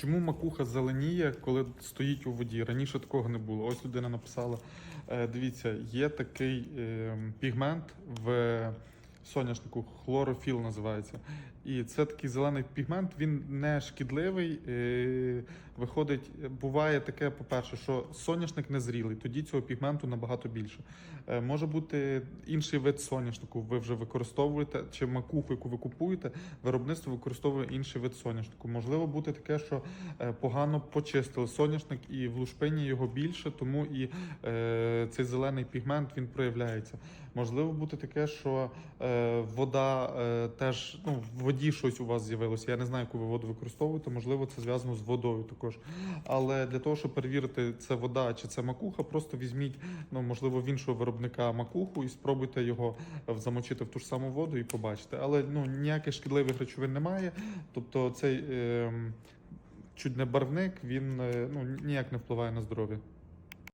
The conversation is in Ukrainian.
Чому макуха зеленіє, коли стоїть у воді? Раніше такого не було. Ось людина написала: е, дивіться, є такий е, пігмент в соняшнику, хлорофіл називається. І це такий зелений пігмент, він не шкідливий. Виходить, буває таке, по-перше, що соняшник не зрілий, тоді цього пігменту набагато більше. Е, може бути інший вид соняшнику, ви вже використовуєте, чи макуху, яку ви купуєте, виробництво використовує інший вид соняшнику. Можливо бути таке, що е, погано почистили соняшник і в лушпині його більше, тому і е, цей зелений пігмент він проявляється. Можливо бути таке, що вода теж ну, в воді щось у вас з'явилося. Я не знаю, яку ви воду використовуєте. Можливо, це зв'язано з водою також. Але для того, щоб перевірити, це вода чи це макуха, просто візьміть, ну можливо, в іншого виробника макуху і спробуйте його е, замочити в ту ж саму воду і побачите. Але ну ніяких шкідливих речовин немає. Тобто цей е, чуть не барвник, він е, ну ніяк не впливає на здоров'я.